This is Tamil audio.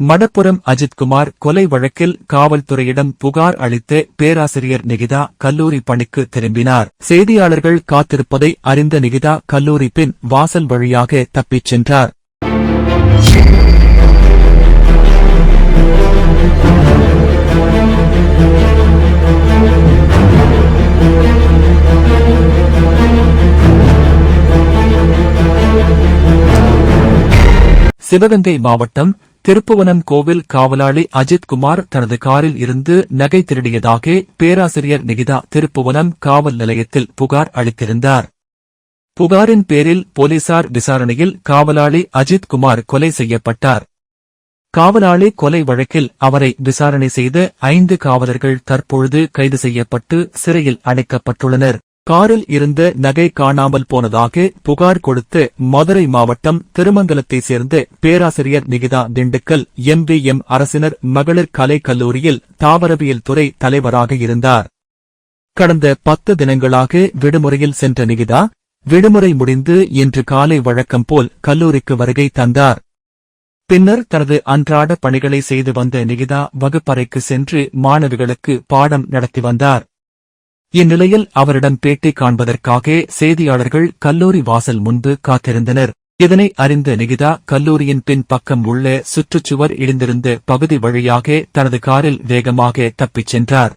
மடப்புரம் அஜித்குமார் கொலை வழக்கில் காவல்துறையிடம் புகார் அளித்த பேராசிரியர் நிகிதா கல்லூரி பணிக்கு திரும்பினார். செய்தியாளர்கள் காத்திருப்பதை அறிந்த நிகிதா கல்லூரி பின் வாசல் வழியாக தப்பிச் சென்றார். சிவகங்கை மாவட்டம் திருப்புவனம் கோவில் காவலாளி அஜித் குமார் தனது காரில் இருந்து நகை திருடியதாக பேராசிரியர் நிகிதா திருப்புவனம் காவல் நிலையத்தில் புகார் அளித்திருந்தார். புகாரின் பேரில் போலீசார் விசாரணையில் காவலாளி அஜித் குமார் கொலை செய்யப்பட்டார். காவலாளி கொலை வழக்கில் அவரை விசாரணை செய்த ஐந்து காவலர்கள் தற்பொழுது கைது செய்யப்பட்டு சிறையில் அடைக்கப்பட்டுள்ளனர். காரில் இருந்த நகை காணாமல் போனதாக புகார் கொடுத்து மதுரை மாவட்டம் திருமங்கலத்தைச் சேர்ந்த பேராசிரியர் நிகிதா திண்டுக்கல் எம்பிஎம் அரசினர் மகளிர் கலைக் கல்லூரியில் தாவரவியல் துறை தலைவராக இருந்தார். கடந்த பத்து தினங்களாக விடுமுறையில் சென்ற நிகிதா விடுமுறை முடிந்து இன்று காலை வழக்கம் போல் கல்லூரிக்கு வருகை தந்தார். பின்னர் தனது அன்றாட பணிகளை செய்து வந்த நிகிதா வகுப்பறைக்கு சென்று மாணவிகளுக்கு பாடம் நடத்தி வந்தார். இந்நிலையில் அவரிடம் பேட்டி காண்பதற்காக செய்தியாளர்கள் கல்லூரி வாசல் முன்பு காத்திருந்தனர். இதனை அறிந்த நிகிதா கல்லூரியின் பின் பக்கம் உள்ள சுற்றுச்சுவர் இடிந்திருந்த பகுதி வழியாக தனது காரில் வேகமாக தப்பிச் சென்றார்.